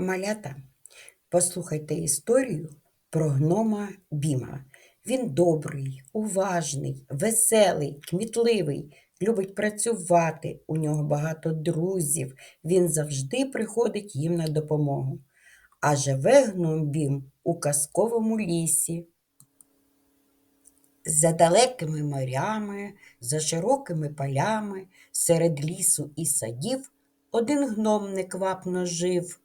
Малята, послухайте історію про гнома Біма. Він добрий, уважний, веселий, кмітливий, любить працювати. У нього багато друзів. Він завжди приходить їм на допомогу. А живе гном Бім у казковому лісі. За далекими морями, за широкими полями, серед лісу і садів один гном неквапно жив.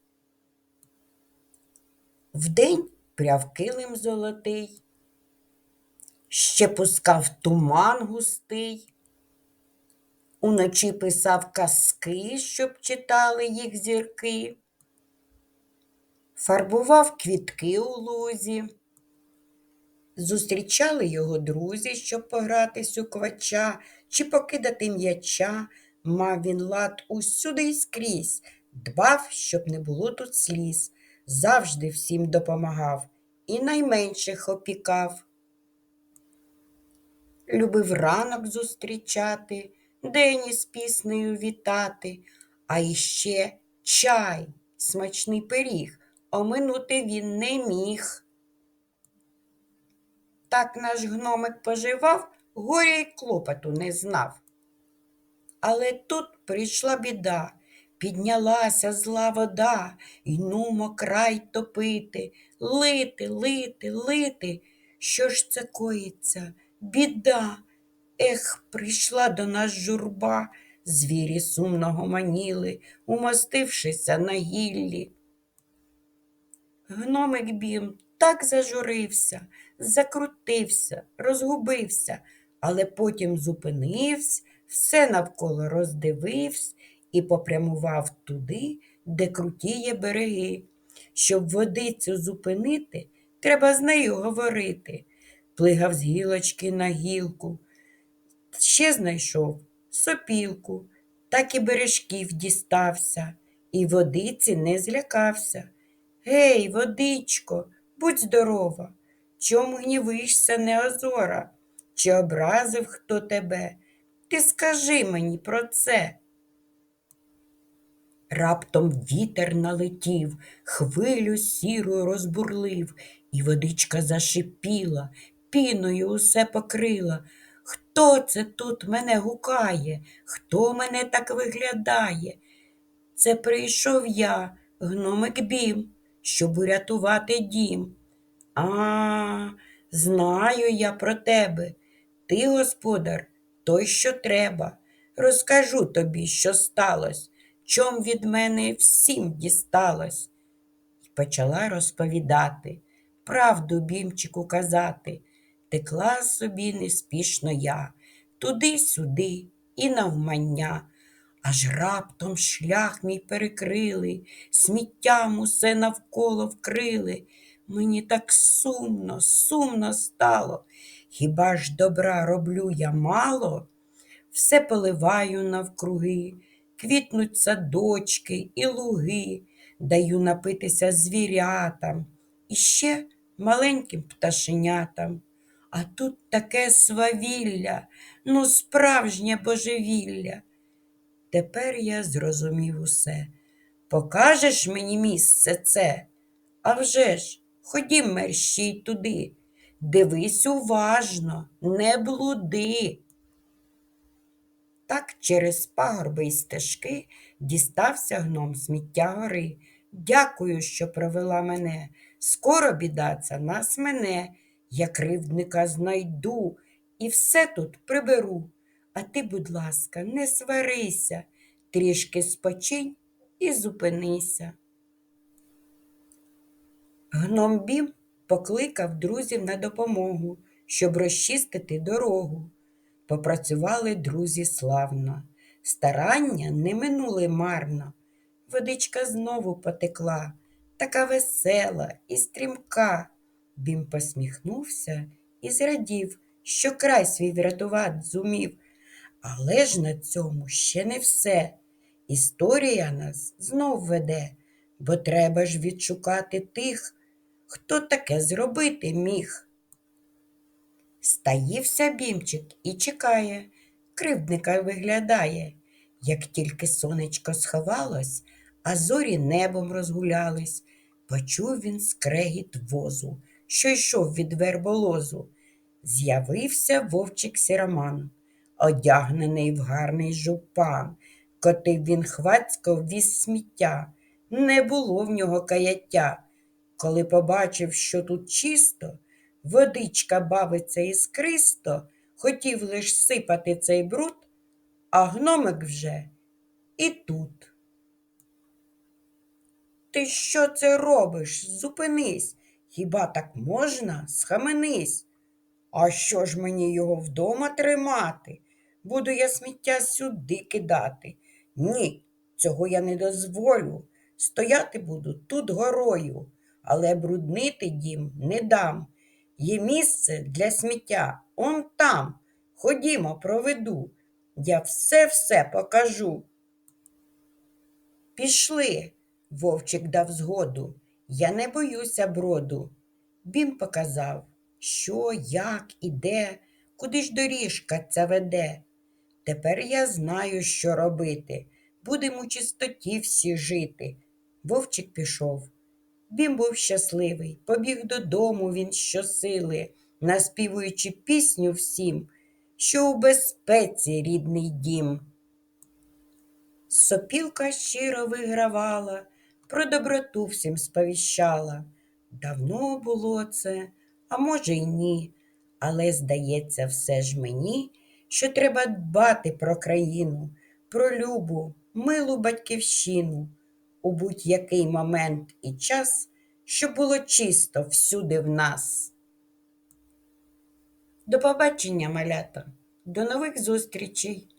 Вдень пряв килим золотий, ще пускав туман густий, уночі писав казки, щоб читали їх зірки, фарбував квітки у лузі. Зустрічали його друзі, щоб погратись у квача чи покидати м'яча. Мав він лад усюди й скрізь, дбав, щоб не було тут сліз завжди всім допомагав і найменших опікав. Любив ранок зустрічати, день із піснею вітати, а іще чай, смачний пиріг, оминути він не міг. Так наш гномик поживав, горя й клопоту не знав. Але тут прийшла біда, Піднялася зла вода, й нумо край топити, лити, лити, лити. Що ж це коїться? Біда. Ех, прийшла до нас журба, звірі сумно гомоніли, умостившися на гіллі. Гномик бім так зажурився, закрутився, розгубився, але потім зупинився, все навколо роздивився і попрямував туди, де крутіє береги. Щоб водицю зупинити, треба з нею говорити. Плигав з гілочки на гілку. Ще знайшов сопілку, так і бережків дістався, і водиці не злякався. Гей, водичко, будь здорова, чом гнівишся, неозора? Чи образив хто тебе? Ти скажи мені про це. Раптом вітер налетів, хвилю сіру розбурлив, і водичка зашипіла, піною усе покрила. Хто це тут мене гукає? Хто мене так виглядає? Це прийшов я, гномик бім, щоб урятувати дім. А, знаю я про тебе. Ти, господар, той, що треба. Розкажу тобі, що сталося чом від мене всім дісталось. І почала розповідати, правду бімчику казати, текла собі неспішно я, туди-сюди і навмання, аж раптом шлях мій перекрили, сміттям усе навколо вкрили. Мені так сумно, сумно стало. Хіба ж добра роблю я мало? Все поливаю навкруги квітнуть садочки і луги, даю напитися звірятам і ще маленьким пташенятам. А тут таке свавілля, ну, справжнє божевілля. Тепер я зрозумів усе. Покажеш мені місце це? А вже ж, ходім мерщій туди. Дивись уважно, не блуди. Так через пагорби й стежки дістався гном сміття гори. Дякую, що провела мене. Скоро біда ця нас мене. Я кривдника знайду і все тут приберу. А ти, будь ласка, не сварися, трішки спочинь і зупинися. Гном Бім покликав друзів на допомогу, щоб розчистити дорогу. Попрацювали друзі славно, старання не минули марно. Водичка знову потекла, така весела і стрімка. Бім посміхнувся і зрадів, що край свій врятувати зумів. Але ж на цьому ще не все. Історія нас знов веде, бо треба ж відшукати тих, хто таке зробити міг. Стаївся бімчик і чекає, кривдника виглядає. Як тільки сонечко сховалось, а зорі небом розгулялись. Почув він скрегіт возу, що йшов від верболозу. З'явився вовчик сіроман, одягнений в гарний жупан. Котив він хвацько віз сміття, не було в нього каяття. Коли побачив, що тут чисто, водичка бавиться іскристо, хотів лиш сипати цей бруд, а гномик вже і тут. Ти що це робиш? Зупинись. Хіба так можна? Схаменись. А що ж мені його вдома тримати? Буду я сміття сюди кидати. Ні, цього я не дозволю. Стояти буду тут горою, але бруднити дім не дам. Є місце для сміття он там. Ходімо, проведу. Я все-все покажу. Пішли, вовчик дав згоду. Я не боюся броду. Бім показав, що, як і де, куди ж доріжка ця веде. Тепер я знаю, що робити. Будемо у чистоті всі жити. Вовчик пішов. Бім був щасливий, побіг додому він щосили, наспівуючи пісню всім, що у безпеці рідний дім. Сопілка щиро вигравала, про доброту всім сповіщала. Давно було це, а може й ні. Але здається, все ж мені, що треба дбати про країну, про любу, милу батьківщину, у будь-який момент і час, щоб було чисто всюди в нас. До побачення, малята, до нових зустрічей!